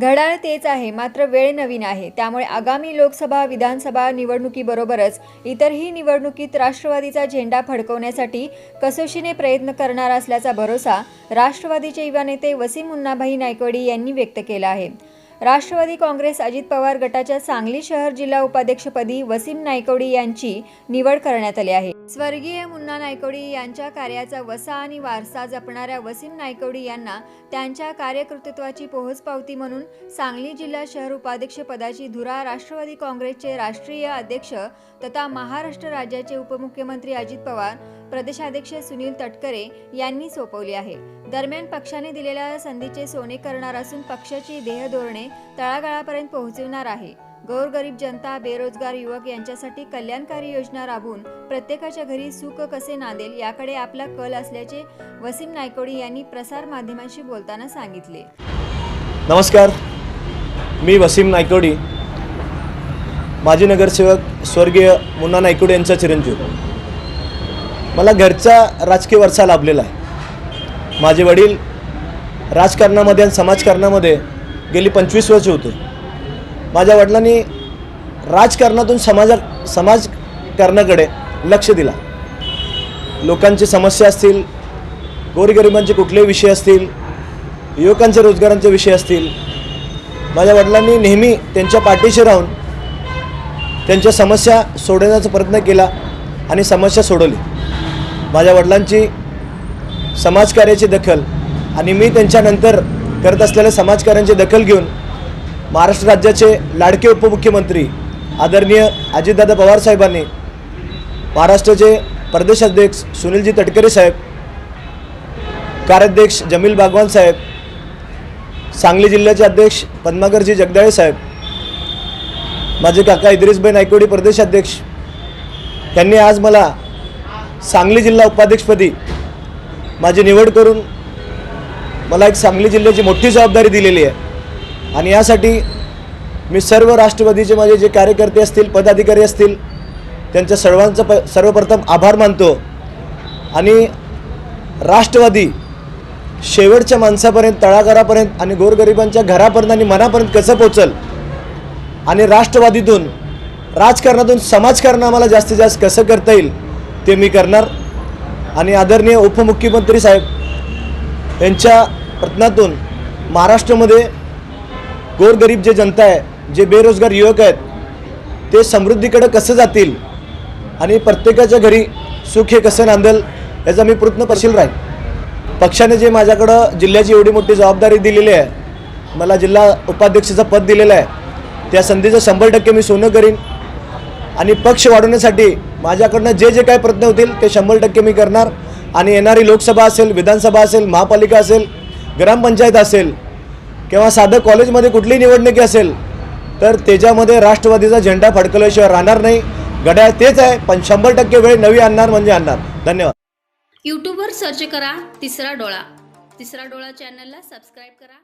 घड्याळ तेच आहे मात्र वेळ नवीन आहे. त्यामुळे आगामी लोकसभा विधानसभा निवडणुकीबरोबरच इतरही निवडणुकीत राष्ट्रवादीचा झेंडा फडकवण्यासाठी कसोशीने प्रयत्न करणार असल्याचा भरोसा राष्ट्रवादीचे युवा नेते वसीम मुन्नाभाई नायकवडी यांनी व्यक्त केला आहे. राष्ट्रवादी काँग्रेस अजित पवार गटाच्या सांगली शहर जिल्हा उपाध्यक्षपदी वसीम नायकवडी यांची निवड करण्यात आली आहे. स्वर्गीय मुन्ना नायकवडी यांच्या कार्याचा वसा आणि वारसा जपणाऱ्या वसीम नायकवडी यांना त्यांच्या कार्यकर्तृत्वाची पोहोचपावती म्हणून सांगली जिल्हा शहर उपाध्यक्षपदाची धुरा राष्ट्रवादी काँग्रेसचे राष्ट्रीय अध्यक्ष तथा महाराष्ट्र राज्याचे उपमुख्यमंत्री अजित पवार प्रदेशाध्यक्ष सुनील तटकरे यांनी सोपवली आहे. दरम्यान पक्षाने दिलेल्या संधीचे सोने करणार असून पक्षाची ध्येय धोरणे तळागाळापर्यंत पोहोचविणार आहे. गोरगरीब जनता बेरोजगार युवक यांच्यासाठी कल्याणकारी योजना राबवून प्रत्येकाच्या घरी सुख कसे नांदेल याकडे आपला कल असल्याचे वसीम नायकोडी यांनी प्रसार माध्यमांशी बोलताना सांगितले. नमस्कार. मी वसीम नायकोडी माजी नगरसेवक स्वर्गीय मुन्ना नायकोडी यांचा चिरंजीव. मला घरचा राजकीय वारसा लाभलेला आहे. माझे वडील राजकारणामध्ये आणि समाजकारणामध्ये गेली पंचवीस वर्ष होते. माझ्या वडिलांनी राजकारणातून समाजा समाजकारणाकडे लक्ष दिला. लोकांची समस्या असतील गोरगरिबांचे कुठलेही विषय असतील युवकांचे रोजगारांचे विषय असतील माझ्या वडिलांनी नेहमी त्यांच्या पाठीशी राहून त्यांच्या समस्या सोडवण्याचा प्रयत्न केला आणि समस्या सोडवली. माझ्या वडिलांची समाजकार्याची दखल आणि मी त्यांच्यानंतर करत असलेल्या समाजकार्यांची दखल घेऊन महाराष्ट्र राज्याचे लाडके उपमुख्यमंत्री आदरणीय अजितदादा पवार साहेबांनी महाराष्ट्राचे प्रदेशाध्यक्ष सुनीलजी तटकरे साहेब कार्याध्यक्ष जमील बागवान साहेब सांगली जिल्ह्याचे अध्यक्ष पद्माकरजी जगदाळे साहेब माझे काका इद्रिसबाई नायकोडी प्रदेशाध्यक्ष यांनी आज मला सांगली जिल्हा उपाध्यक्षपदी माझी निवड करून मला एक सांगली जिल्ह्याची मोठी जबाबदारी दिलेली आहे. आणि यासाठी मी सर्व राष्ट्रवादीचे माझे जे कार्यकर्ते असतील पदाधिकारी असतील त्यांच्या सर्वांचं प सर्वप्रथम आभार मानतो. आणि राष्ट्रवादी शेवटच्या माणसापर्यंत तळागाळापर्यंत आणि गोरगरिबांच्या घरापर्यंत आणि मनापर्यंत कसं पोचल? आणि राष्ट्रवादीतून राजकारणातून समाजकारण आम्हाला जास्तीत जास्त कसं करता येईल ते मी करणार. आणि आदरणीय उपमुख्यमंत्री साहेब यांच्या प्रयत्नातून महाराष्ट्रामध्ये गोरगरीब जे जनता आहे जे बेरोजगार युवक आहेत ते समृद्धीकडे कसं जातील आणि प्रत्येकाच्या घरी सुख हे कसं नांदेल याचा मी प्रयत्नशील राहील पक्षाने जे माझ्याकडं जिल्ह्याची एवढी मोठी जबाबदारी दिलेली आहे मला जिल्हा उपाध्यक्षाचं पद दिलेलं आहे त्या संधीचं शंभर टक्के मी सोनं करीन आणि पक्ष वाढवण्यासाठी माझ्याकडनं जे जे काय प्रयत्न होतील ते शंभर टक्के मी करणार. आणि येणारी लोकसभा असेल विधानसभा असेल महापालिका असेल ग्रामपंचायत असेल किंवा साधं कॉलेजमध्ये कुठलीही निवडणुकी असेल तर त्याच्यामध्ये राष्ट्रवादीचा झेंडा फडकल्याशिवाय राहणार नाही. घड्याळ तेच आहे पण शंभर टक्के वेळ नवी आणणार म्हणजे आणणार. धन्यवाद. यूट्यूबवर सर्च करा तिसरा डोळा. तिसरा डोळा चॅनलला सबस्क्राईब करा.